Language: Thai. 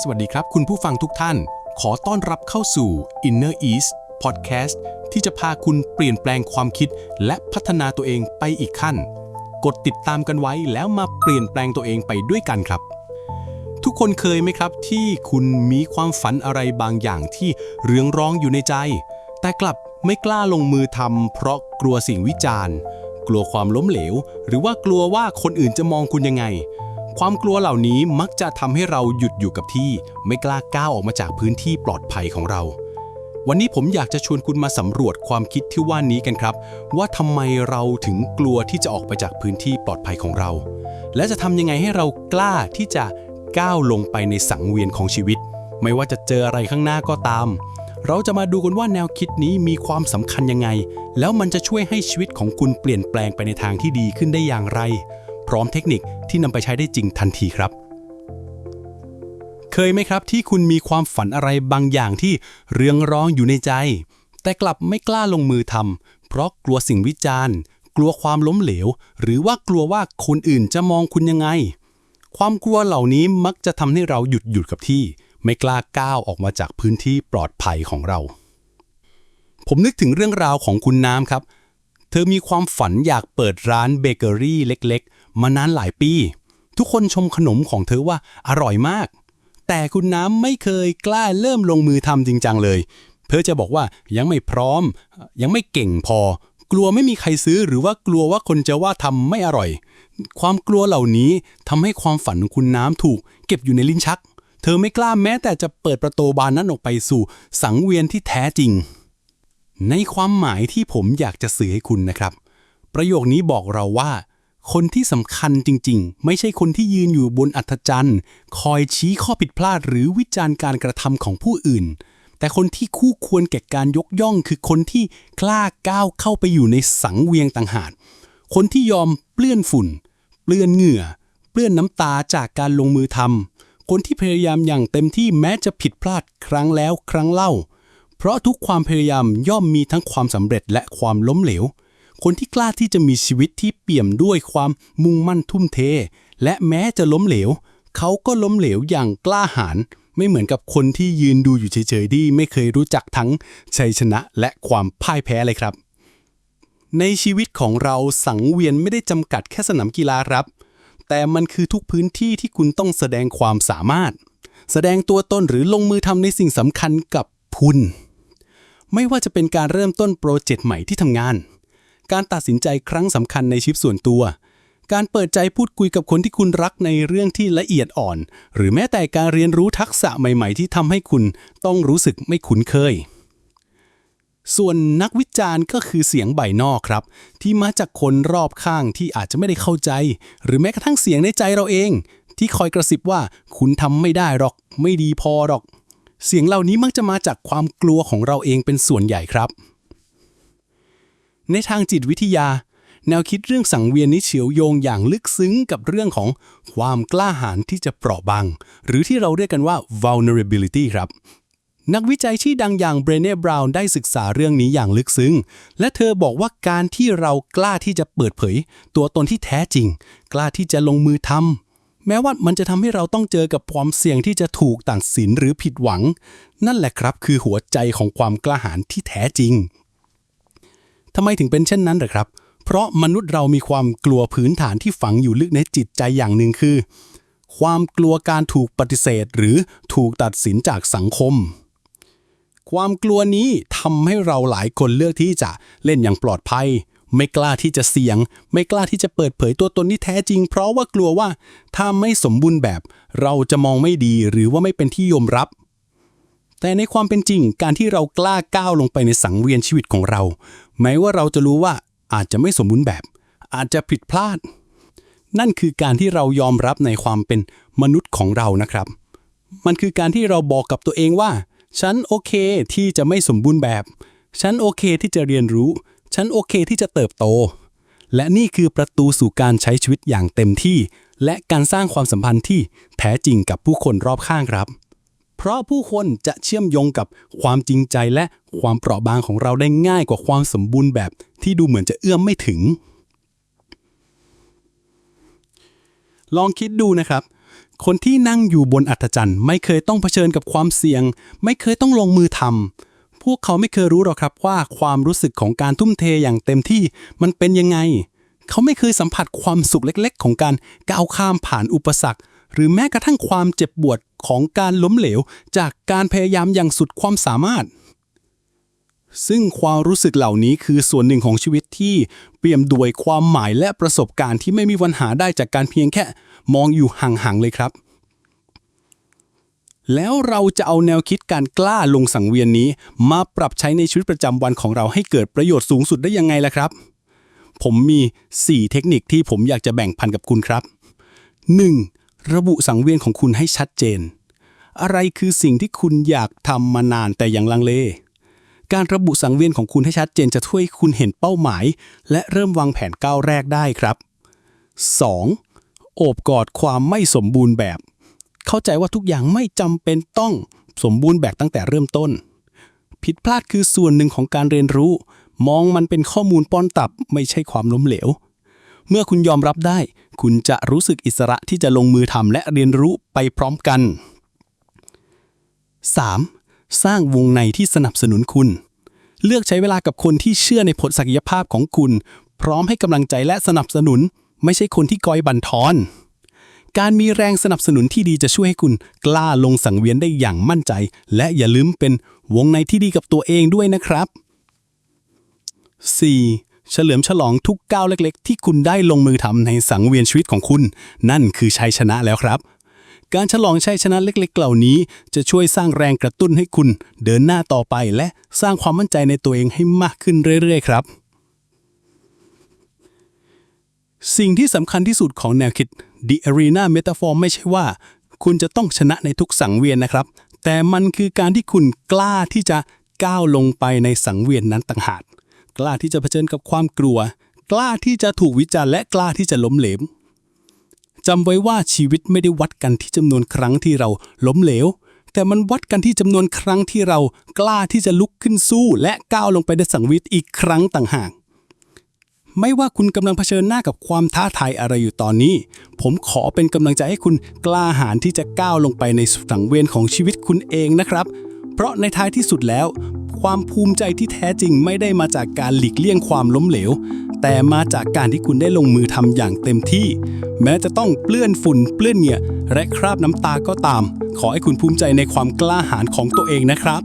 สวัสดีครับคุณผู้ฟังทุกท่าน ขอต้อนรับเข้าสู่ Inner East Podcast ที่จะพาคุณเปลี่ยนแปลงความคิด และพัฒนาตัวเองไปอีกขั้น กดติดตามกันไว้แล้วมาเปลี่ยนแปลงตัวเองไปด้วยกันครับ ทุกคนเคยไหมครับ ที่คุณมีความฝันอะไรบางอย่างที่เรืองร้องอยู่ในใจ แต่กลับไม่กล้าลงมือทำเพราะกลัวสิ่งวิจารณ์ กลัวความล้มเหลว หรือว่ากลัวว่าคนอื่นจะมองคุณยังไง ความกลัวเหล่านี้มักจะทำให้เราหยุดอยู่กับที่ ไม่กล้าก้าวออกมาจากพื้นที่ปลอดภัยของเรา วันนี้ผมอยากจะชวนคุณมาสำรวจความคิดที่ว่านี้กันครับ ว่าทำไมเราถึงกลัวที่จะออกไปจากพื้นที่ปลอดภัยของเรา และจะทำยังไงให้เรากล้าที่จะก้าวลงไปในสังเวียนของชีวิต ไม่ว่าจะเจออะไรข้างหน้าก็ตาม เราจะมาดูกันว่าแนวคิดนี้มีความสำคัญยังไง แล้วมันจะช่วยให้ชีวิตของคุณเปลี่ยนแปลงไปในทางที่ดีขึ้นได้อย่างไร พร้อมเทคนิคที่นำไปใช้ได้จริงทันทีครับ เคยไหมครับที่คุณมีความฝันอะไรบางอย่างที่เรืองร้องอยู่ในใจ แต่กลับไม่กล้าลงมือทำเพราะกลัวสิ่งวิจารณ์ กลัวความล้มเหลว หรือว่ากลัวว่าคนอื่นจะมองคุณยังไง ความกลัวเหล่านี้มักจะทำให้เราหยุดหยุดกับที่ ไม่กล้าก้าวออกมาจากพื้นที่ปลอดภัยของเรา ผมนึกถึงเรื่องราวของคุณน้ำครับเธอมีความฝันอยากเปิดร้านเบเกอรี่เล็ก มานานหลายปี ทุกคนชมขนมของเธอว่าอร่อยมาก แต่คุณน้ำไม่เคยกล้าเริ่มลงมือทำจริงจังเลย เพื่อจะบอกว่ายังไม่พร้อม ยังไม่เก่งพอ กลัวไม่มีใครซื้อหรือว่ากลัวว่าคนจะว่าทำไม่อร่อย ความกลัวเหล่านี้ทำให้ความฝันของคุณน้ำถูก เก็บอยู่ในลิ้นชัก เธอไม่กล้าแม้แต่จะเปิดประตูบานนั้นออกไปสู่ สังเวียนที่แท้จริง ในความหมายที่ผมอยากจะสื่อให้คุณนะครับ ประโยคนี้บอกเราว่า คนที่สำคัญจริงๆ ไม่ใช่คนที่ยืนอยู่บนอัธจันทร์ คอยชี้ข้อผิดพลาดหรือวิจารณ์การกระทำของผู้อื่น แต่คนที่คู่ควรแก่การยกย่อง คือคนที่กล้าก้าวเข้าไปอยู่ในสังเวียงต่างหากคนที่ยอมเปลื้อนฝุ่น เปลื้อนเหงื่อ เปลื้อนน้ำตาจากการลงมือทำคนที่พยายามอย่างเต็มที่แม้จะผิดพลาดครั้งแล้วครั้งเล่า เพราะทุกความพยายามย่อมมีทั้งความสำเร็จและความล้มเหลว คนที่กล้าที่จะมีชีวิตที่เปี่ยมด้วยความมุ่งมั่นทุ่มเท และแม้จะล้มเหลว เขาก็ล้มเหลวอย่างกล้าหาญไม่เหมือนกับคนที่ยืนดูอยู่เฉยๆที่ไม่เคยรู้จักทั้งชัยชนะและความพ่ายแพ้เลยครับ ในชีวิตของเราสังเวียนไม่ได้จำกัดแค่สนามกีฬาครับ แต่มันคือทุกพื้นที่ที่คุณต้องแสดงความสามารถ แสดงตัวตนหรือลงมือทำในสิ่งสำคัญกับคุณ ไม่ว่าจะเป็นการเริ่มต้นโปรเจกต์ใหม่ที่ทำงาน การตัดสินใจครั้งสำคัญในชีวิตส่วนตัว การเปิดใจพูดคุยกับคนที่คุณรักในเรื่องที่ละเอียดอ่อน หรือแม้แต่การเรียนรู้ทักษะใหม่ ๆ ที่ทำให้คุณต้องรู้สึกไม่คุ้นเคย ส่วนนักวิจารณ์ก็คือเสียงใบนอกครับ ที่มาจากคนรอบข้างที่อาจจะไม่ได้เข้าใจ หรือแม้กระทั่งเสียงในใจเราเอง ที่คอยกระซิบว่าคุณทำไม่ได้หรอก ไม่ดีพอหรอก เสียงเหล่านี้มักจะมาจากความกลัวของเราเองเป็นส่วนใหญ่ครับ ในทางจิตวิทยา แนวคิดเรื่องสังเวียนนี้เฉียวโยงอย่างลึกซึ้งกับเรื่องของความกล้าหาญที่จะเปราะบางหรือที่เราเรียกกันว่า vulnerability ครับนักวิจัยชื่อดังอย่างเบรเน่ บราวน์ได้ศึกษาเรื่องนี้อย่างลึกซึ้ง และเธอบอกว่าการที่เรากล้าที่จะเปิดเผย ตัวตนที่แท้จริง กล้าที่จะลงมือทำแม้ว่ามันจะทำให้เราต้องเจอกับความเสี่ยงที่จะถูกตัดสินหรือผิดหวัง นั่นแหละครับคือหัวใจของความกล้าหาญที่แท้จริง ทำไมถึงเป็นเช่นนั้นหรอครับ เพราะมนุษย์เรามีความกลัวพื้นฐานที่ฝังอยู่ลึกในจิตใจอย่างหนึ่งคือ ความกลัวการถูกปฏิเสธ หรือถูกตัดสินจากสังคม ความกลัวนี้ทำให้เราหลายคนเลือกที่จะเล่นอย่างปลอดภัย ไม่กล้าที่จะเสี่ยง ไม่กล้าที่จะเปิดเผยตัวตนที่แท้จริง เพราะว่ากลัวว่าถ้าไม่สมบูรณ์แบบ เราจะมองไม่ดีหรือว่าไม่เป็นที่ยอมรับแต่ในความเป็นจริงการที่เรากล้าก้าวลงไปในสังเวียนชีวิตของเรา แม้ว่าเราจะรู้ว่าอาจจะไม่สมบูรณ์แบบ อาจจะผิดพลาด นั่นคือการที่เรายอมรับในความเป็นมนุษย์ของเรานะครับ มันคือการที่เราบอกกับตัวเองว่า ฉันโอเคที่จะไม่สมบูรณ์แบบ ฉันโอเคที่จะเรียนรู้ ฉันโอเคที่จะเติบโต และนี่คือประตูสู่การใช้ชีวิตอย่างเต็มที่ และการสร้างความสัมพันธ์ที่แท้จริงกับผู้คนรอบข้างครับ เพราะผู้คนจะเชื่อมโยงกับความจริงใจและความเปราะบางของเราได้ง่ายกว่าความสมบูรณ์แบบที่ดูเหมือนจะเอื้อมไม่ถึง ลองคิดดูนะครับ คนที่นั่งอยู่บนอัศจรรย์ไม่เคยต้องเผชิญกับความเสี่ยง ไม่เคยต้องลงมือทำพวกเขาไม่เคยรู้หรอกครับว่าความรู้สึกของการทุ่มเทอย่างเต็มที่มันเป็นยังไง เขาไม่เคยสัมผัสความสุขเล็ก ๆ ของการก้าวข้ามผ่านอุปสรรค หรือแม้กระทั่งความเจ็บปวดของการล้มเหลว จากการพยายามอย่างสุดความสามารถ ซึ่งความรู้สึกเหล่านี้คือส่วนหนึ่งของชีวิตที่เปี่ยมด้วยความหมายและประสบการณ์ที่ไม่มีวันหาได้จากการเพียงแค่มองอยู่ห่างๆเลยครับ แล้วเราจะเอาแนวคิดการกล้าลงสังเวียนนี้ มาปรับใช้ในชีวิตประจำวันของเราให้เกิดประโยชน์สูงสุดได้ยังไงล่ะครับผมมี 4 เทคนิคที่ผมอยากจะแบ่งปันกับคุณครับ 1. ระบุสังเวียนของคุณให้ชัดเจน อะไรคือสิ่งที่คุณอยากทำมานานแต่ยังลังเล การระบุสังเวียนของคุณให้ชัดเจนจะช่วยคุณเห็นเป้าหมาย และเริ่มวางแผนก้าวแรกได้ครับ 2. โอบกอดความไม่สมบูรณ์แบบ เข้าใจว่าทุกอย่างไม่จำเป็นต้องสมบูรณ์แบบตั้งแต่เริ่มต้น ผิดพลาดคือส่วนหนึ่งของการเรียนรู้ มองมันเป็นข้อมูลป้อนตับไม่ใช่ความล้มเหลว เมื่อคุณยอมรับได้ คุณจะรู้สึกอิสระที่จะลงมือทำและเรียนรู้ไปพร้อมกัน 3. สร้างวงในที่สนับสนุนคุณ เลือกใช้เวลากับคนที่เชื่อในผลศักยภาพของคุณ พร้อมให้กำลังใจและสนับสนุน ไม่ใช่คนที่กอยบันทอน การมีแรงสนับสนุนที่ดีจะช่วยให้คุณกล้าลงสังเวียนได้อย่างมั่นใจ และอย่าลืมเป็นวงในที่ดีกับตัวเองด้วยนะครับ 4. เฉลิมฉลองทุกก้าวเล็กๆ ที่คุณได้ลงมือทำในสังเวียนชีวิตของคุณ นั่นคือชัยชนะแล้วครับ การฉลองชัยชนะเล็กๆ เหล่านี้ จะช่วยสร้างแรงกระตุ้นให้คุณ เดินหน้าต่อไปและสร้างความมั่นใจในตัวเองให้มากขึ้นเรื่อยๆ ครับ สิ่งที่สำคัญที่สุดของแนวคิด The Arena Metaphor ไม่ใช่ว่า คุณจะต้องชนะในทุกสังเวียนนะครับ แต่มันคือการที่คุณกล้าที่จะก้าวลงไปในสังเวียนนั้นต่างหาก กล้าที่จะเผชิญกับความกลัว กล้าที่จะถูกวิจารณ์และกล้าที่จะล้มเหลวจำไว้ว่าชีวิตไม่ได้วัดกันที่จำนวนครั้งที่เราล้มเหลว แต่มันวัดกันที่จำนวนครั้งที่เรากล้าที่จะลุกขึ้นสู้ และก้าวลงไปในสังเวียนอีกครั้งต่างหากไม่ว่าคุณกำลังเผชิญหน้ากับความท้าทายอะไรอยู่ตอนนี้ ผมขอเป็นกำลังใจให้คุณกล้าหาญที่จะก้าวลงไปในสังเวียนของชีวิตคุณเองนะครับ เพราะในท้ายที่สุดแล้ว ความภูมิใจที่แท้จริงไม่ได้มาจากการหลีกเลี่ยงความล้มเหลว แต่มาจากการที่คุณได้ลงมือทำอย่างเต็มที่ แม้จะต้องเปื้อนฝุ่นเปื้อนเหงื่อและคราบน้ำตาก็ตาม ขอให้คุณภูมิใจในความกล้าหาญของตัวเองนะครับ